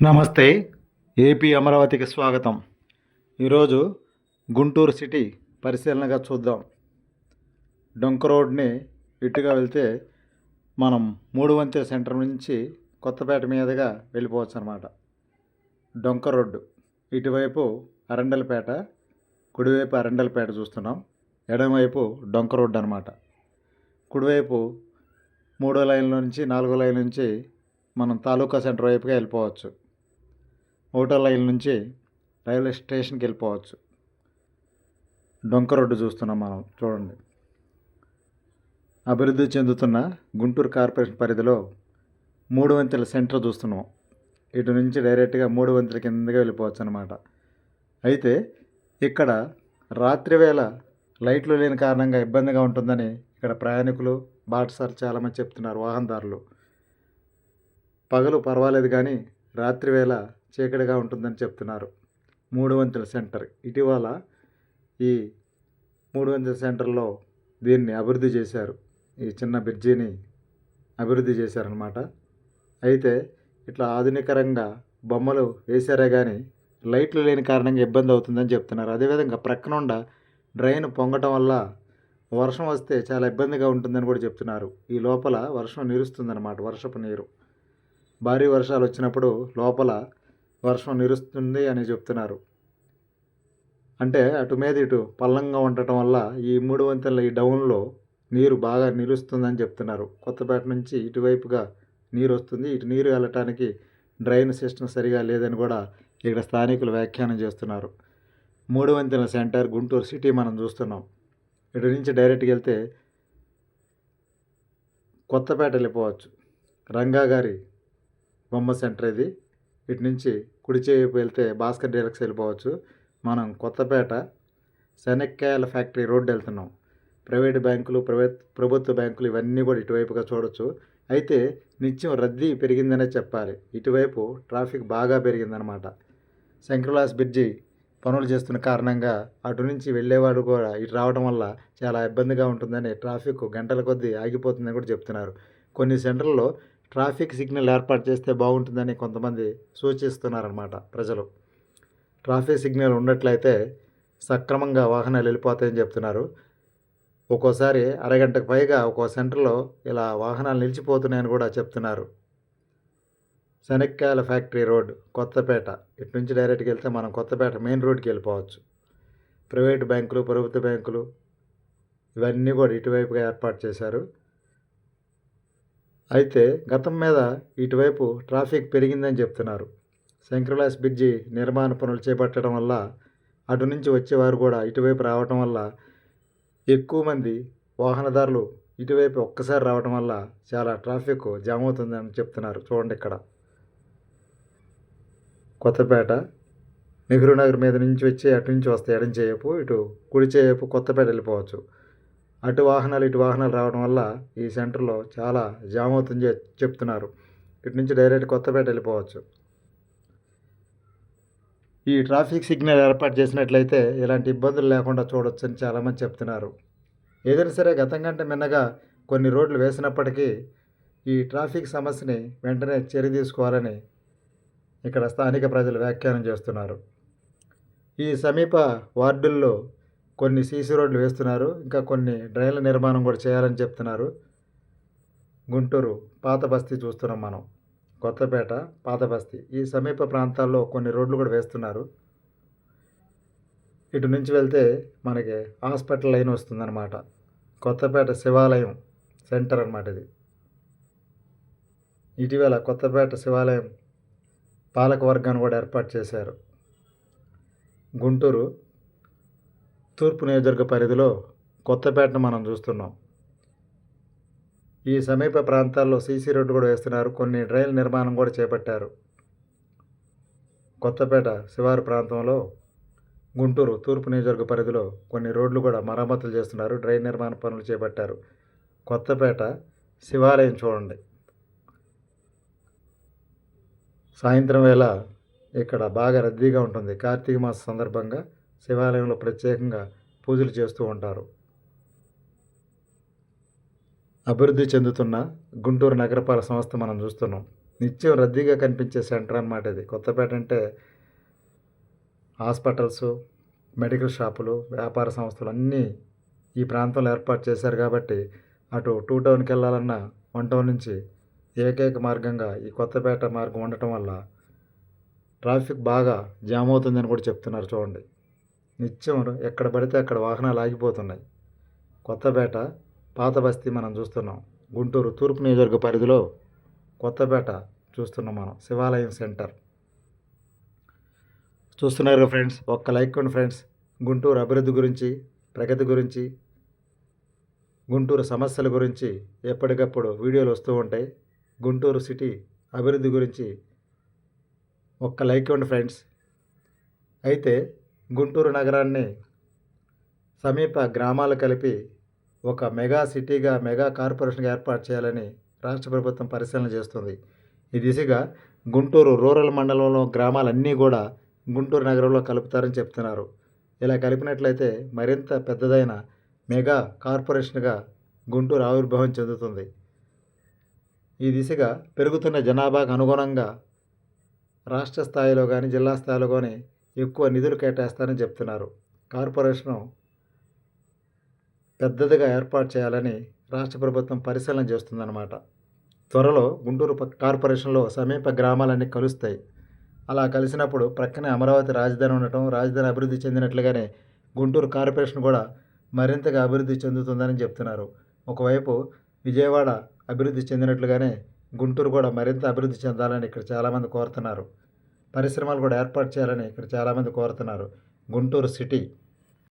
నమస్తే ఏపీ అమరావతికి స్వాగతం. ఈరోజు గుంటూరు సిటీ పరిశీలనగా చూద్దాం. డొంక రోడ్ని ఇటుగా వెళ్తే మనం మూడు వంతెల సెంటర్ నుంచి కొత్తపేట మీదుగా వెళ్ళిపోవచ్చు అనమాట డొంక రోడ్డు. ఇటువైపు అరండలపేట కుడివైపు అరండలపేట చూస్తున్నాం. ఎడమవైపు డొంక రోడ్డు అనమాట కుడివైపు మూడో లైన్లో నుంచి నాలుగో లైన్ నుంచి మనం తాలూకా సెంటర్ వైపుగా వెళ్ళిపోవచ్చు. ఓటర్ లైన్ నుంచి రైల్వే స్టేషన్కి వెళ్ళిపోవచ్చు. డొంక రోడ్డు చూస్తున్నాం మనం చూడండి. అభివృద్ధి చెందుతున్న గుంటూరు కార్పొరేషన్ పరిధిలో మూడు వంతుల సెంటర్ చూస్తున్నాం. ఇటు నుంచి డైరెక్ట్గా మూడు వంతుల కిందగా వెళ్ళిపోవచ్చు అనమాట అయితే ఇక్కడ రాత్రి వేళ లైట్లు లేని కారణంగా ఇబ్బందిగా ఉంటుందని ఇక్కడ ప్రయాణికులు బాటసార్లు చాలామంది చెప్తున్నారు వాహనదారులు. పగలు పర్వాలేదు కానీ రాత్రి వేళ చీకటిగా ఉంటుందని చెప్తున్నారు. మూడు వంతుల సెంటర్. ఇటీవల ఈ మూడు వంతుల సెంటర్లో దీన్ని అభివృద్ధి చేశారు. ఈ చిన్న బ్రిడ్జిని అభివృద్ధి చేశారనమాట అయితే ఇట్లా ఆధునికరంగా బొమ్మలు వేశారే కానీ లైట్లు లేని కారణంగా ఇబ్బంది అవుతుందని చెప్తున్నారు. అదేవిధంగా ప్రక్కనుండ డ్రైన్ పొంగటం వల్ల వర్షం వస్తే చాలా ఇబ్బందిగా ఉంటుందని కూడా చెప్తున్నారు. ఈ లోపల వర్షం నిరుస్తుందన్నమాట. వర్షపు నీరు. భారీ వర్షాలు వచ్చినప్పుడు లోపల వర్షం నిరుస్తుంది అని చెప్తున్నారు. అంటే అటు మీద ఇటు పల్లంగా ఉండటం వల్ల ఈ మూడు వంతెనల ఈ డౌన్లో నీరు బాగా నిలుస్తుందని చెప్తున్నారు. కొత్తపేట నుంచి ఇటువైపుగా నీరు వస్తుంది ఇటు నీరు వెళ్ళటానికి డ్రైన్ సిస్టమ్ సరిగా లేదని కూడా ఇక్కడ స్థానికులు వ్యాఖ్యానం చేస్తున్నారు. మూడు వంతెల సెంటర్ గుంటూరు సిటీ మనం చూస్తున్నాం. ఇటు నుంచి డైరెక్ట్గా వెళ్తే కొత్తపేట వెళ్ళిపోవచ్చు. రంగా గారి బొమ్మ సెంటర్ ఇది. ఇటు నుంచి కుడి వెళ్తే భాస్కర్ డీలక్స్ వెళ్ళిపోవచ్చు. మనం కొత్తపేట శనక్కాయల ఫ్యాక్టరీ రోడ్డు వెళ్తున్నాం. ప్రైవేట్ బ్యాంకులు ప్రైవేట్ ప్రభుత్వ బ్యాంకులు ఇవన్నీ కూడా ఇటువైపుగా చూడొచ్చు. అయితే నిత్యం రద్దీ పెరిగిందనే చెప్పాలి. ఇటువైపు ట్రాఫిక్ బాగా పెరిగిందనమాట. శంకర్లాస్ బ్రిడ్జి పనులు చేస్తున్న కారణంగా అటు నుంచి వెళ్ళేవాడు కూడా ఇటు రావడం వల్ల చాలా ఇబ్బందిగా ఉంటుందని ట్రాఫిక్ గంటల కొద్దీ ఆగిపోతుందని కూడా చెప్తున్నారు. కొన్ని సెంటర్లలో ట్రాఫిక్ సిగ్నల్ ఏర్పాటు చేస్తే బాగుంటుందని కొంతమంది సూచిస్తున్నారన్నమాట ప్రజలు. ట్రాఫిక్ సిగ్నల్ ఉన్నట్లయితే సక్రమంగా వాహనాలు వెళ్ళిపోతాయని చెప్తున్నారు. ఒక్కోసారి అరగంటకు పైగా ఒక్కో సెంటర్లో ఇలా వాహనాలు నిలిచిపోతున్నాయని కూడా చెప్తున్నారు. శనక్కాయల ఫ్యాక్టరీ రోడ్ కొత్తపేట. ఇటు నుంచి డైరెక్ట్గా వెళ్తే మనం కొత్తపేట మెయిన్ రోడ్కి వెళ్ళిపోవచ్చు. ప్రైవేట్ బ్యాంకులు ప్రభుత్వ బ్యాంకులు ఇవన్నీ కూడా ఇటువైపుగా ఏర్పాటు చేశారు. అయితే గతం మీద ఇటువైపు ట్రాఫిక్ పెరిగిందని చెప్తున్నారు. శంకరలాస్ బ్రిడ్జి నిర్మాణ పనులు చేపట్టడం వల్ల అటు నుంచి వచ్చేవారు కూడా ఇటువైపు రావటం వల్ల ఎక్కువ మంది వాహనదారులు ఇటువైపు ఒక్కసారి రావడం వల్ల చాలా ట్రాఫిక్ జామ్ అవుతుందని చెప్తున్నారు. చూడండి ఇక్కడ. కొత్తపేట నెహ్రూ నగర్ మీద నుంచి వచ్చి అటు నుంచి వస్తే ఎడం చేయపు ఇటు కుడి చేయపు కొత్తపేట వెళ్ళిపోవచ్చు. అటు వాహనాలు ఇటు వాహనాలు రావడం వల్ల ఈ సెంటర్లో చాలా జామ్ అవుతుంది చెప్తున్నారు. ఇటు నుంచి డైరెక్ట్ కొత్తపేట వెళ్ళిపోవచ్చు. ఈ ట్రాఫిక్ సిగ్నల్ ఏర్పాటు చేసినట్లయితే ఇలాంటి ఇబ్బందులు లేకుండా చూడొచ్చని చాలామంది చెప్తున్నారు. ఏదైనా సరే గతం కంటే మిన్నగా కొన్ని రోడ్లు వేసినప్పటికీ ఈ ట్రాఫిక్ సమస్యని వెంటనే చర్య తీసుకోవాలని ఇక్కడ స్థానిక ప్రజలు వ్యాఖ్యానం చేస్తున్నారు. ఈ సమీప వార్డుల్లో కొన్ని సీసీ రోడ్లు వేస్తున్నారు. ఇంకా కొన్ని డ్రైన్ల నిర్మాణం కూడా చేయాలని చెప్తున్నారు. గుంటూరు పాత బస్తీ చూస్తున్నాం మనం. కొత్తపేట పాత బస్తీ. ఈ సమీప ప్రాంతాల్లో కొన్ని రోడ్లు కూడా వేస్తున్నారు. ఇటు నుంచి వెళ్తే మనకి హాస్పిటల్ లైన్ వస్తుందన్నమాట. కొత్తపేట శివాలయం సెంటర్ అనమాట ఇది. ఇటీవల కొత్తపేట శివాలయం పాలకవర్గాన్ని కూడా ఏర్పాటు చేశారు. గుంటూరు తూర్పు నియోజకవర్గ పరిధిలో కొత్తపేటను మనం చూస్తున్నాం. ఈ సమీప ప్రాంతాల్లో సీసీ రోడ్డు కూడా వేస్తున్నారు. కొన్ని డ్రైన్ నిర్మాణం కూడా చేపట్టారు. కొత్తపేట శివారు ప్రాంతంలో గుంటూరు తూర్పు నియోజకవర్గ పరిధిలో కొన్ని రోడ్లు కూడా మరమ్మతులు చేస్తున్నారు. డ్రైన్ నిర్మాణ పనులు చేపట్టారు. కొత్తపేట శివాలయం చూడండి. సాయంత్రం వేళ ఇక్కడ బాగా రద్దీగా ఉంటుంది. కార్తీక మాస సందర్భంగా శివాలయంలో ప్రత్యేకంగా పూజలు చేస్తూ ఉంటారు. అభివృద్ధి చెందుతున్న గుంటూరు నగరపాలక సంస్థ మనం చూస్తున్నాం. నిత్యం రద్దీగా కనిపించే సెంటర్ అన్నమాట ఇది. కొత్తపేట అంటే హాస్పిటల్స్ మెడికల్ షాపులు వ్యాపార సంస్థలు అన్నీ ఈ ప్రాంతంలో ఏర్పాటు చేశారు కాబట్టి అటు టూ టౌన్కి వెళ్ళాలన్నా వన్ టౌన్ నుంచి ఏకైక మార్గంగా ఈ కొత్తపేట మార్గం ఉండటం వల్ల ట్రాఫిక్ బాగా జామ్ అవుతుందని కూడా చెప్తున్నారు చూడండి. నిత్యం ఎక్కడ పడితే అక్కడ వాహనాలు ఆగిపోతున్నాయి. కొత్తపేట పాత బస్తీ మనం చూస్తున్నాం. గుంటూరు తూర్పు నియోజకవర్గ పరిధిలో కొత్తపేట చూస్తున్నాం మనం. శివాలయం సెంటర్. చూస్తున్నారు ఫ్రెండ్స్ ఒక్క లైక్ కొండి ఫ్రెండ్స్. గుంటూరు అభివృద్ధి గురించి ప్రగతి గురించి గుంటూరు సమస్యల గురించి ఎప్పటికప్పుడు వీడియోలు వస్తూ ఉంటాయి. గుంటూరు సిటీ అభివృద్ధి గురించి ఒక్క లైక్ ఇవ్వండి ఫ్రెండ్స్. అయితే గుంటూరు నగరాన్ని సమీప గ్రామాలు కలిపి ఒక మెగా సిటీగా మెగా కార్పొరేషన్గా ఏర్పాటు చేయాలని రాష్ట్ర ప్రభుత్వం పరిశీలన చేస్తుంది. ఈ దిశగా గుంటూరు రూరల్ మండలంలో గ్రామాలన్నీ కూడా గుంటూరు నగరంలో కలుపుతారని చెప్తున్నారు. ఇలా కలిపినట్లయితే మరింత పెద్దదైన మెగా కార్పొరేషన్గా గుంటూరు ఆవిర్భావం చెందుతుంది. ఈ దిశగా పెరుగుతున్న జనాభాకు అనుగుణంగా రాష్ట్ర స్థాయిలో కానీ జిల్లా స్థాయిలో కానీ ఎక్కువ నిధులు కేటాయిస్తారని చెప్తున్నారు. కార్పొరేషను పెద్దదిగా ఏర్పాటు చేయాలని రాష్ట్ర ప్రభుత్వం పరిశీలన చేస్తుందన్నమాట. త్వరలో గుంటూరు కార్పొరేషన్లో సమీప గ్రామాలన్నీ కలుస్తాయి. అలా కలిసినప్పుడు ప్రక్కనే అమరావతి రాజధాని ఉండటం రాజధాని అభివృద్ధి చెందినట్లుగానే గుంటూరు కార్పొరేషన్ కూడా మరింతగా అభివృద్ధి చెందుతుందని చెప్తున్నారు. ఒకవైపు విజయవాడ అభివృద్ధి చెందినట్లుగానే గుంటూరు కూడా మరింత అభివృద్ధి చెందాలని ఇక్కడ చాలామంది కోరుతున్నారు. పరిశ్రమలు కూడా ఏర్పాటు చేయాలని ఇక్కడ చాలామంది కోరుతున్నారు. గుంటూరు సిటీ